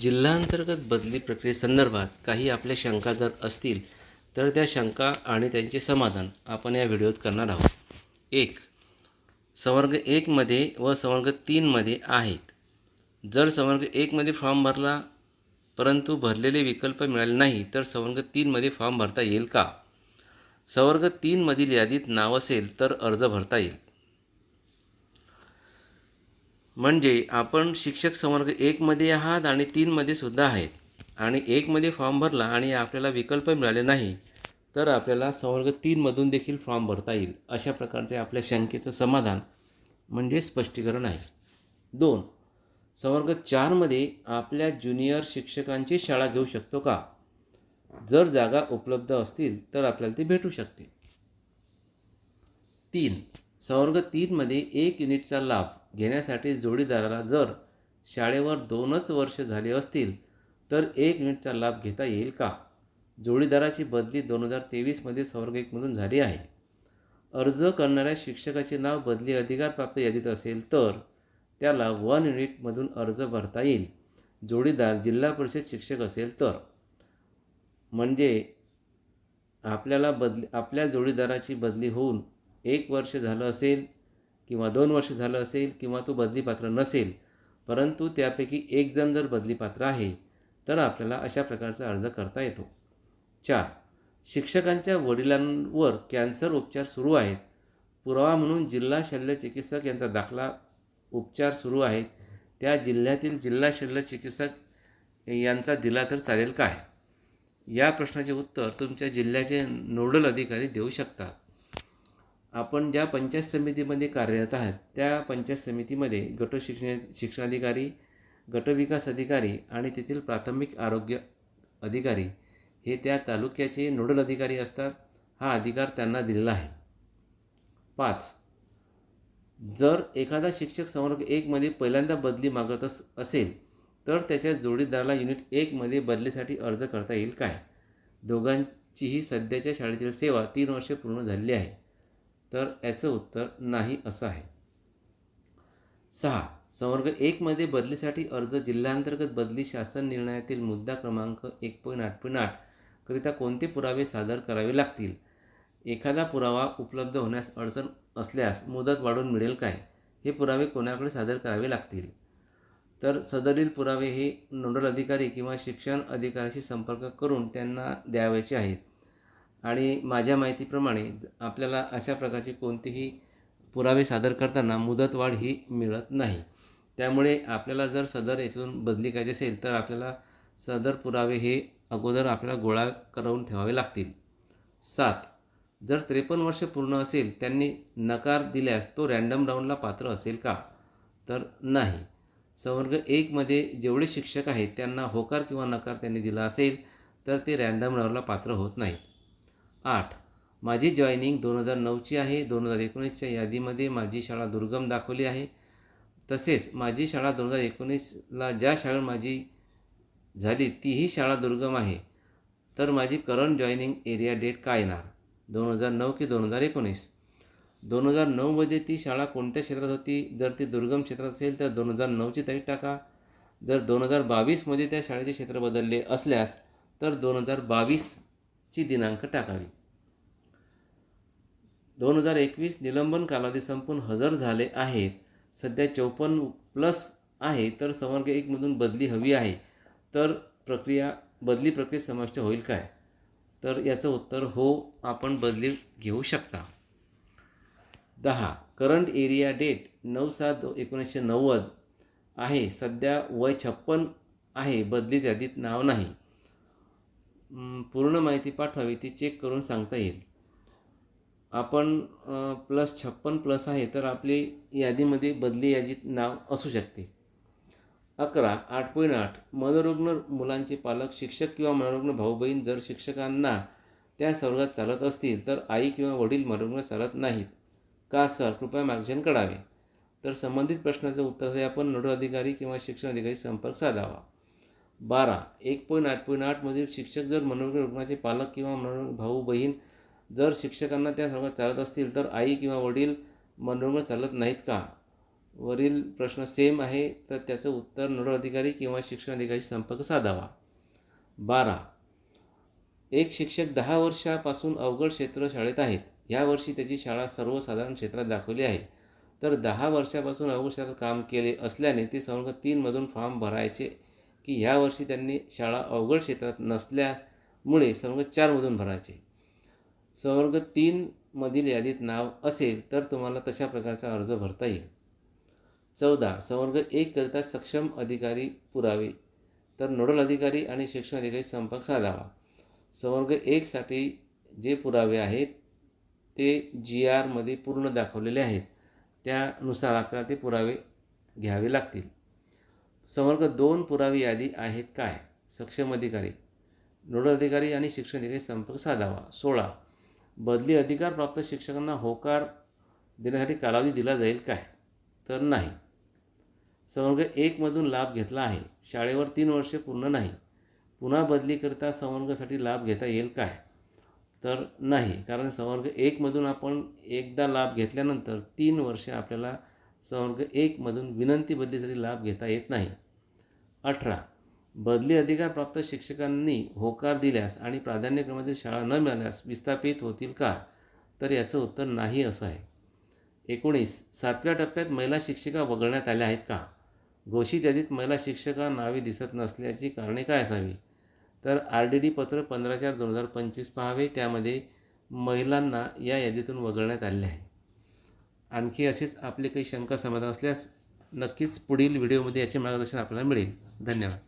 जिल्हांतर्गत बदली प्रक्रियेसंदर्भात काही आपल्या शंका जर असतील तर त्या शंका आणि त्यांचे समाधान आपण या व्हिडिओत करणार आहोत. एक संवर्ग एकमध्ये व संवर्ग तीनमध्ये आहेत. जर संवर्ग एकमध्ये फॉर्म भरला परंतु भरलेले विकल्प मिळाले नाही तर संवर्ग तीनमध्ये फॉर्म भरता येईल का? संवर्ग तीनमधील यादीत नाव असेल तर अर्ज भरता येईल. म्हणजे आपण शिक्षक संवर्ग एकमध्ये आहात आणि तीनमध्ये सुद्धा आहेत. आणि एकमध्ये फॉर्म भरला आणि आपल्याला विकल्प मिळाले नाही तर आपल्याला संवर्ग तीनमधून देखील फॉर्म भरता येईल अशा प्रकारचे आपल्या शंकेचं समाधान म्हणजे स्पष्टीकरण आहे. दोन संवर्ग चारमध्ये आपल्या ज्युनियर शिक्षकांची शाळा घेऊ शकतो का? जर जागा उपलब्ध असतील तर आपल्याला ती भेटू शकते. तीन संवर्ग तीनमध्ये एक युनिटचा लाभ घेण्यासाठी जोडीदाराला जर शाळेवर दोनच वर्ष झाले असतील तर एक युनिटचा लाभ घेता येईल का? जोडीदाराची बदली दोन हजार तेवीसमध्ये संवर्ग एकमधून झाली आहे. अर्ज करणाऱ्या शिक्षकाचे नाव बदली अधिकारप्राप्त यादीत असेल तर त्याला वन युनिटमधून अर्ज भरता येईल. जोडीदार जिल्हा परिषद शिक्षक असेल तर. म्हणजे आपल्याला बदली आपल्या जोडीदाराची बदली होऊन एक वर्ष झालं असेल किंवा दोन वर्ष झालं असेल किंवा तो बदलीपात्र नसेल परंतु त्यापैकी एक जण जर बदलीपात्र आहे तर आपल्याला अशा प्रकारचा अर्ज करता येतो. चार. शिक्षकांच्या वडिलांवर कॅन्सर उपचार सुरू आहेत. पुरावा म्हणून जिल्हा शल्य चिकित्सक यांचा दाखला उपचार सुरू आहेत. त्या जिल्ह्यातील जिल्हा शल्य चिकित्सक यांचा दिला तर चालेल काय? या प्रश्नाचे उत्तर तुमच्या जिल्ह्याचे नोडल अधिकारी देऊ शकतात. आपण ज्या पंचायत समितीमध्ये कार्यरत आहात त्या पंचायत समितीमध्ये गट शिक्षण शिक्षणाधिकारी गटविकास अधिकारी आणि तेथील प्राथमिक आरोग्य अधिकारी हे त्या तालुक्याचे नोडल अधिकारी असतात हा अधिकार त्यांना दिलेला आहे. पाच जर एखादा शिक्षक संवर्ग एकमध्ये पहिल्यांदा बदली मागत अस असेल तर त्याच्या जोडीदाराला युनिट एकमध्ये बदलीसाठी अर्ज करता येईल काय? दोघांचीही सध्याच्या शाळेतील सेवा तीन वर्षे पूर्ण झालेली आहे. तर याचं उत्तर नाही असं आहे. सहा. संवर्ग एकमध्ये बदलीसाठी अर्ज जिल्ह्यांतर्गत बदली शासन निर्णयातील मुद्दा क्रमांक एक पॉईंट आठ पॉईंट आठ करिता कोणते पुरावे सादर करावे लागतील? एखादा पुरावा उपलब्ध होण्यास अडचण असल्यास मुदत वाढून मिळेल काय? हे पुरावे कोणाकडे सादर करावे लागतील? तर सदरील पुरावे हे नोडल अधिकारी किंवा शिक्षण अधिकाऱ्याशी संपर्क करून त्यांना द्यावयाचे आहेत. आणि माझ्या माहितीप्रमाणे आपल्याला अशा प्रकारचे कोणतेही पुरावे सादर करताना मुदतवाढ ही मिळत नाही. त्यामुळे आपल्याला जर सदर याच्यातून बदली करायची असेल तर आपल्याला सदर पुरावे हे अगोदर आपल्याला गोळा करून ठेवावे लागतील. सात जर त्रेपन्न वर्ष पूर्ण असेल त्यांनी नकार दिल्यास तो रँडम राऊंडला पात्र असेल का? तर नाही. संवर्ग एकमध्ये जेवढे शिक्षक आहेत त्यांना होकार किंवा नकार त्यांनी दिला असेल तर ते रँडम राऊंडला पात्र होत नाहीत. आठ. माझी जॉईनिंग दोन हजार नऊची आहे. दोन हजार एकोणीसच्या यादीमध्ये माझी शाळा दुर्गम दाखवली आहे. तसेच माझी शाळा दोन हजार एकोणीसला ज्या शाळेत माझी झाली तीही शाळा दुर्गम आहे. तर माझी करंट जॉईनिंग एरिया डेट काय येणार? दोन हजार नऊ की दोन हजार एकोणीस? दोन हजार नऊमध्ये ती शाळा कोणत्या क्षेत्रात होती? जर ती दुर्गम क्षेत्रात असेल तर दोन हजार नऊची तारीख टाका. जर दोन हजार बावीसमध्ये त्या शाळेचे क्षेत्र बदलले असल्यास तर दोन हजार बावीस ची दिनांक टाकावी. दोन हजार एकवीस निलंबन कालावधी संपून हजर झाले आहेत. सध्या चौपन्न प्लस आहे तर संवर्ग एकमधून बदली हवी आहे. तर प्रक्रिया बदली प्रक्रियेत समाविष्ट होईल काय? तर याचं उत्तर हो आपण बदली घेऊ शकता. दहा करंट एरिया डेट नऊ सात एकोणीसशे नव्वद आहे. सध्या वय छप्पन आहे बदलीत यादीत नाव नाही. पूर्ण माहिती पाठवावी ती चेक करून सांगता येईल. आपण प्लस छप्पन प्लस आहे तर आपली यादीमध्ये बदली यादीत नाव असू शकते. अकरा आठ पॉईंट आठ. मनोरुग्ण मुलांचे पालक शिक्षक किंवा मनोरुग्ण भाऊ बहीण जर शिक्षकांना त्या स्वर्गात चालत असतील तर आई किंवा वडील मनोरुग्ण चालत नाहीत. का सर? कृपया मार्गदर्शन करावे. तर संबंधित प्रश्नाचं उत्तर हे आपण नोडल अधिकारी किंवा शिक्षण अधिकारी संपर्क साधावा. बारा. एक पॉईंट आठ पॉईंट आठमधील शिक्षक जर मनोरंजन रुग्णाचे पालक किंवा मनोरुग्ण भाऊ बहीण जर शिक्षकांना त्या सर्वात चालत असतील तर आई किंवा वडील मनोरुग्ण चालत नाहीत का? वरील प्रश्न सेम आहे तर त्याचं उत्तर नोडल अधिकारी किंवा शिक्षण अधिकाऱ्याशी संपर्क साधावा. बारा. एक शिक्षक दहा वर्षापासून अवघड क्षेत्र शाळेत आहेत. यावर्षी त्याची शाळा सर्वसाधारण क्षेत्रात दाखवली आहे. तर दहा वर्षापासून अवघड क्षेत्रात काम केले असल्याने ते संवर्ग तीनमधून फॉर्म भरायचे की यावर्षी त्यांनी शाळा अवघड क्षेत्रात नसल्यामुळे संवर्ग चारमधून भरायचे. संवर्ग तीनमधील यादीत नाव असेल तर तुम्हाला तशा प्रकारचा अर्ज भरता येईल. चौदा संवर्ग एककरिता सक्षम अधिकारी पुरावे तर नोडल अधिकारी आणि शिक्षण अधिकारी संपर्क साधावा. संवर्ग एकसाठी जे पुरावे आहेत ते जी आरमध्ये पूर्ण दाखवलेले आहेत. त्यानुसार आपल्याला ते पुरावे घ्यावे लागतील. संवर्ग दोन पुरावी यादी आहेत काय? सक्षम अधिकारी नोडल अधिकारी आणि शिक्षण अधिकारी संपर्क साधावा. सोळा. बदली अधिकार प्राप्त शिक्षकांना होकार देण्यासाठी कालावधी दिला जाईल काय? तर नाही. संवर्ग एकमधून लाभ घेतला आहे. शाळेवर तीन वर्षे पूर्ण नाही. पुन्हा बदलीकरिता संवर्गासाठी लाभ घेता येईल काय? तर नाही. कारण संवर्ग एकमधून आपण एकदा लाभ घेतल्यानंतर तीन वर्षे आपल्याला संवर्ग एकमधून विनंती बदलीसाठी लाभ घेता येत नाही. अठरा. बदली अधिकार प्राप्त शिक्षकांनी होकार दिल्यास आणि प्राधान्यक्रमातील शाळा न मिळाल्यास विस्थापित होतील का? तर याचं उत्तर नाही असं आहे. एकोणीस. सातव्या टप्प्यात महिला शिक्षिका वगळण्यात आल्या आहेत का? घोषित यादीत महिला शिक्षका नावे दिसत नसल्याची कारणे काय असावी? तर आर डी डी पत्र पंधरा चार दोन हजार पंचवीस पहावे. त्यामध्ये महिलांना या यादीतून वगळण्यात आले आहे. आणखी असेच आपले काही शंका समाधान असल्यास नक्कीच पुढील व्हिडिओमध्ये याचे मार्गदर्शन आपल्याला मिळेल. धन्यवाद.